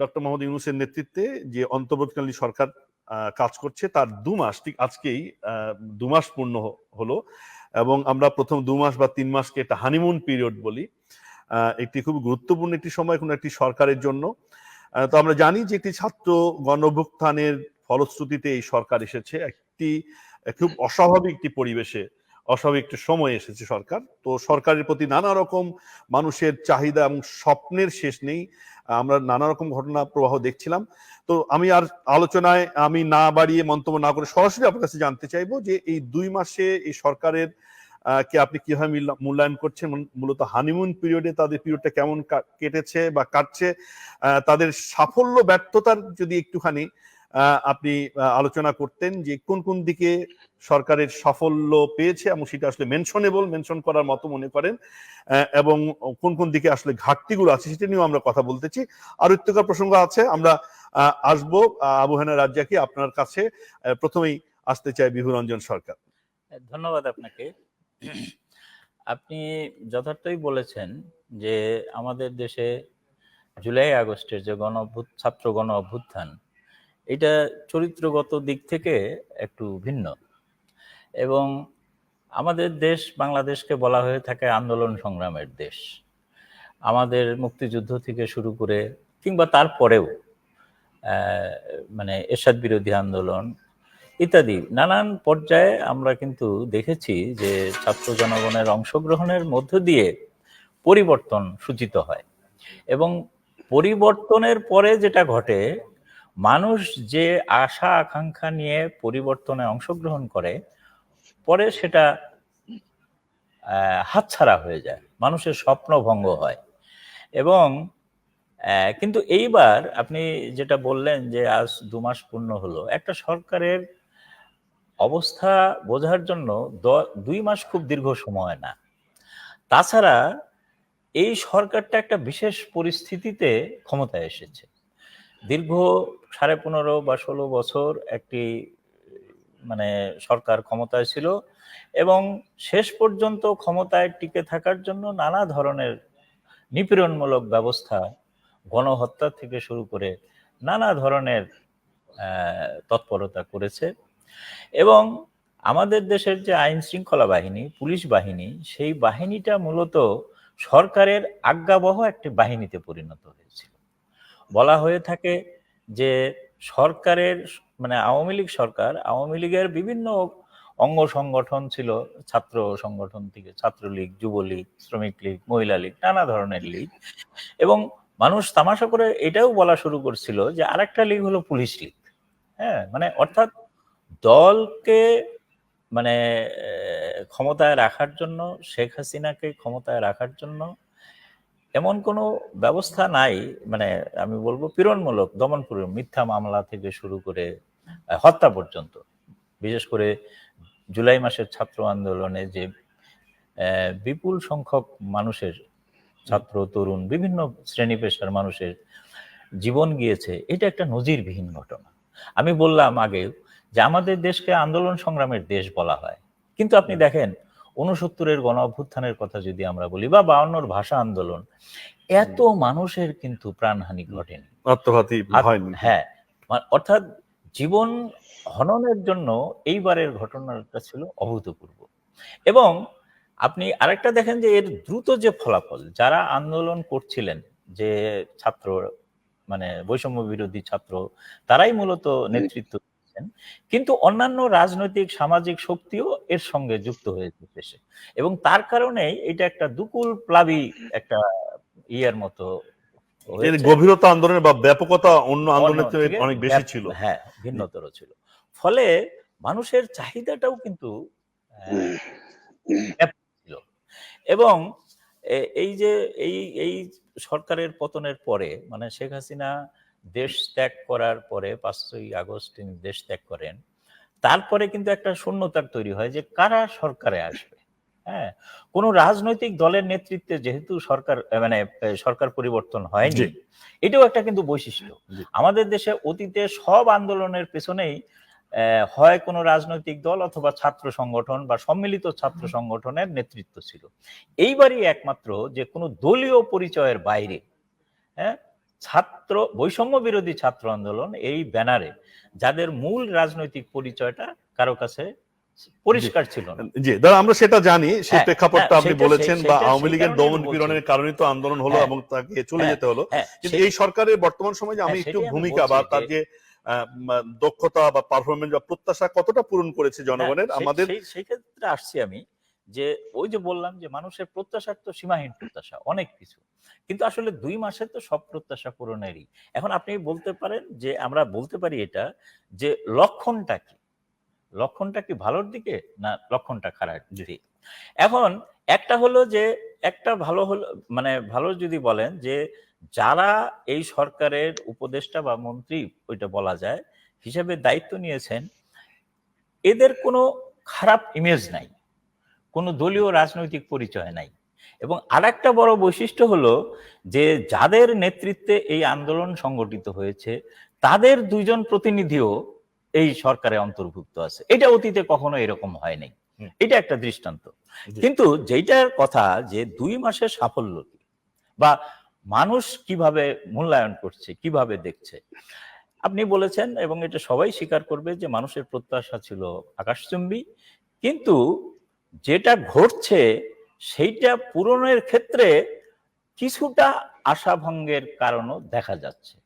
Doctor Mohammad ইউনুসের নেতৃত্বে যে অন্তর্বর্তীকালীন সরকার কাজ করছে, তার দু মাস, ঠিক আজকেই দু মাস পূর্ণ হলো এবং আমরা প্রথম দু মাস বা তিন মাসকে একটা হানিমুন পিরিয়ড বলি। একটি খুব গুরুত্বপূর্ণ একটি সময় কোনো একটি সরকারের জন্য। তো আমরা জানি যে একটি ছাত্র গণভুত্থানের ফলশ্রুতিতে এই সরকার এসেছে। একটি, খুব অস্বাভাবিক একটি পরিবেশে অস্বাভাবিক একটি সময় এসেছে সরকার। তো সরকারের প্রতি নানা রকম মানুষের চাহিদা এবং স্বপ্নের শেষ নেই। আমরা নানা রকম ঘটনা প্রবাহ দেখছিলাম। তো আমি আর আলোচনায় আমি না বাড়িয়ে মন্তব্য না করে সরাসরি আপনার কাছে জানতে চাইব যে এই দুই মাসে এই সরকারের কে আপনি কীভাবে মূল্যায়ন করছেন? মূলত হানিমুন পিরিয়ডে তাদের পিরিয়ডটা কেমন কেটেছে বা কাটছে? তাদের সাফল্য, ব্যর্থতার যদি একটুখানি আপনি আলোচনা করতেন যে কোন কোন দিকে সরকারের সাফল্য পেয়েছে এবং সেটা আসলে মেনশনেবল মেনশন করার মতো মনে করেন। এবং কোন কোন দিকে আসলে ঘাটতিগুলো আছে সেটা নিয়েও আমরা কথা বলতেছি। আর ইত্যকার প্রসঙ্গ আছে, আমরা আসব আবু হেনা রাজ্জাকি আপনার কাছে। প্রথমেই আসতে চাই বিভুরঞ্জন সরকার। ধন্যবাদ আপনাকে। আপনি যথার্থই বলেছেন যে আমাদের দেশে জুলাই আগস্টের যে গণ ছাত্র গণ অভ্যুত্থান, এটা চরিত্রগত দিক থেকে একটু ভিন্ন। এবং আমাদের দেশ বাংলাদেশকে বলা হয়ে থাকে আন্দোলন সংগ্রামের দেশ। আমাদের মুক্তিযুদ্ধ থেকে শুরু করে কিংবা তারপরেও মানে এরশাদ বিরোধী আন্দোলন ইত্যাদি, নানান পর্যায়ে আমরা কিন্তু দেখেছি যে ছাত্র জনগণের অংশগ্রহণের মধ্য দিয়ে পরিবর্তন সূচিত হয়। এবং পরিবর্তনের পরে যেটা ঘটে, মানুষ যে আশা আকাঙ্ক্ষা নিয়ে পরিবর্তনে অংশগ্রহণ করে পরে সেটা হাতছাড়া হয়ে যায়, মানুষের স্বপ্ন ভঙ্গ হয়। এবং কিন্তু এইবার আপনি যেটা বললেন যে আজ দু মাস পূর্ণ হলো, একটা সরকারের অবস্থা বোঝার জন্য দুই মাস খুব দীর্ঘ সময় না। তাছাড়া এই সরকারটা একটা বিশেষ পরিস্থিতিতে ক্ষমতায় এসেছে। দীর্ঘ সাড়ে পনেরো বা ষোলো বছর একটি মানে সরকার ক্ষমতায় ছিল এবং শেষ পর্যন্ত ক্ষমতায় টিকে থাকার জন্য নানা ধরনের নিপীড়নমূলক ব্যবস্থা, গণহত্যা থেকে শুরু করে নানা ধরনের তৎপরতা করেছে এবং আমাদের দেশের যে আইন শৃঙ্খলা বাহিনী, পুলিশ বাহিনী, সেই বাহিনীটা মূলত সরকারের আজ্ঞাবহ একটি বাহিনীতে পরিণত হয়েছিল। বলা হয়ে থাকে যে সরকারের মানে আওয়ামী লীগ সরকার, আওয়ামী লীগের বিভিন্ন অঙ্গ সংগঠন ছিল, ছাত্র সংগঠন থেকে, ছাত্রলীগ, যুবলীগ, শ্রমিক লীগ, মহিলা লীগ, নানা ধরনের লীগ। এবং মানুষ তামাশা করে এটাও বলা শুরু করছিল যে আরেকটা লীগ হলো পুলিশ লীগ। হ্যাঁ মানে অর্থাৎ দলকে মানে ক্ষমতায় রাখার জন্য, শেখ হাসিনাকে ক্ষমতায় রাখার জন্য এমন কোনো ব্যবস্থা নাই মানে আমি বলব পীড়নমূলক দমনপুরের মিথ্যা মামলা থেকে শুরু করে হত্যা পর্যন্ত। বিশেষ করে জুলাই মাসের ছাত্র আন্দোলনে যে বিপুল সংখ্যক মানুষের ছাত্র তরুণ বিভিন্ন শ্রেণি পেশার মানুষের জীবন গিয়েছে এটা একটা নজিরবিহীন ঘটনা। আমি বললাম আগে যে আমাদের দেশকে আন্দোলন সংগ্রামের দেশ বলা হয়। কিন্তু আপনি দেখেন উনসত্তরের গণ অভ্যুত্থানের কথা যদি আমরা বলি বা বাউন্নর ভাষা আন্দোলন এত মানুষের কিন্তু প্রাণহানি ঘটেনি। আত্মঘাতী হ্যাঁ অর্থাৎ জীবন হননের জন্য এইবারের ঘটনাটা ছিল অভূতপূর্ব। এবং আপনি আরেকটা দেখেন যে এর দ্রুত যে ফলাফল যারা আন্দোলন করছিলেন যে ছাত্র মানে বৈষম্য বিরোধী ছাত্র তারাই মূলত নেতৃত্ব দিচ্ছেন কিন্তু অন্যান্য রাজনৈতিক সামাজিক শক্তিও এর সঙ্গে যুক্ত হয়েছে দেশে। এবং তার কারণেই এটা একটা দুকুল প্লাবী একটা ইয়ের মতো এর গভীরতা আন্দোলনের বা ব্যাপকতা অন্য আন্দোলনের অনেক বেশি ছিল। হ্যাঁ ভিন্নতর ছিল। ফলে মানুষের চাহিদাটাও কিন্তু ছিল। এবং এ- এই যে এই এই সরকারের পতনের পরে মানে শেখ হাসিনা দেশ ত্যাগ করার পরে পাঁচই আগস্ট তিনি দেশ ত্যাগ করেন। তারপরে কিন্তু একটা শূন্যতার তৈরি হয় যে কারা সরকারে আসবে? হ্যাঁ কোন রাজনৈতিক দলের নেতৃত্বে যেহেতু সরকার মানে সরকার পরিবর্তন হয়নি এটাও একটা কিন্তু বৈশিষ্ট্য। আমাদের দেশে অতীতে সব আন্দোলনের পেছনেই আহ, হয় কোনো রাজনৈতিক দল অথবা ছাত্র সংগঠন বা সম্মিলিত ছাত্র সংগঠনের নেতৃত্ব ছিল। এইবারই একমাত্র যে কোনো দলীয় পরিচয়ের বাইরে হ্যাঁ ছাত্র বৈষম্য বিরোধী ছাত্র আন্দোলন এই ব্যানারে যাদের মূল রাজনৈতিক পরিচয়টা কারও কাছে পরিষ্কার ছিল জি দাদা আমরা সেটা জানি সেই হ্যাঁ, প্রেক্ষাপটটা হ্যাঁ, আপনি বলেছেন বা আওয়ামী লীগের দমন পীড়নের কারণে তো আন্দোলন হলো হ্যাঁ, এবং তাকে চলে যেতে হলো। কিন্তু এই সরকারের বর্তমান সময়ে আমি একটু ভূমিকা বা তার যে দক্ষতা বা পারফরমেন্স বা প্রত্যাশা কতটা পূরণ করেছে জনগণের আমাদের সেই ক্ষেত্রে আসছি আমি। যে ওই যে বললাম যে মানুষের প্রত্যাশার তো সীমাহীন প্রত্যাশা অনেক কিছু। কিন্তু আসলে দুই মাসে তো সব প্রত্যাশা পূরণেরই। এখন আপনি বলতে পারেন যে আমরা বলতে পারি এটা যে লক্ষণটা কি? লক্ষণটা কি ভালোর দিকে না লক্ষণটা খারাপ দিকে? এখন একটা হলো যে একটা ভালো হলো মানে ভালো যদি বলেন যে যারা এই সরকারের উপদেষ্টা বা মন্ত্রী ওইটা বলা যায় হিসেবে দায়িত্ব নিয়েছেন এদের কোনো খারাপ ইমেজ নাই। কোনো দলীয় রাজনৈতিক পরিচয় নাই। এবং আরেকটা বড় বৈশিষ্ট্য হলো যে যাদের নেতৃত্বে এই আন্দোলন সংগঠিত হয়েছে তাদের দুইজন প্রতিনিধিও এই সরকারে অন্তর্ভুক্ত আছে। এটা অতীতে কখনো এরকম হয়নি। হুম। এটা একটা দৃষ্টান্ত। কিন্তু যেটার কথা যে দুই মাসের সাফল্য কি বা মানুষ কীভাবে মূল্যায়ন করছে কীভাবে দেখছে আপনি বলেছেন এবং এটা সবাই স্বীকার করবে যে মানুষের প্রত্যাশা ছিল আকাশচুম্বী। কিন্তু যেটা ঘটছে সেইটা পূরণের ক্ষেত্রে কিছুটা আশাভঙ্গের কারণও দেখা যাচ্ছে।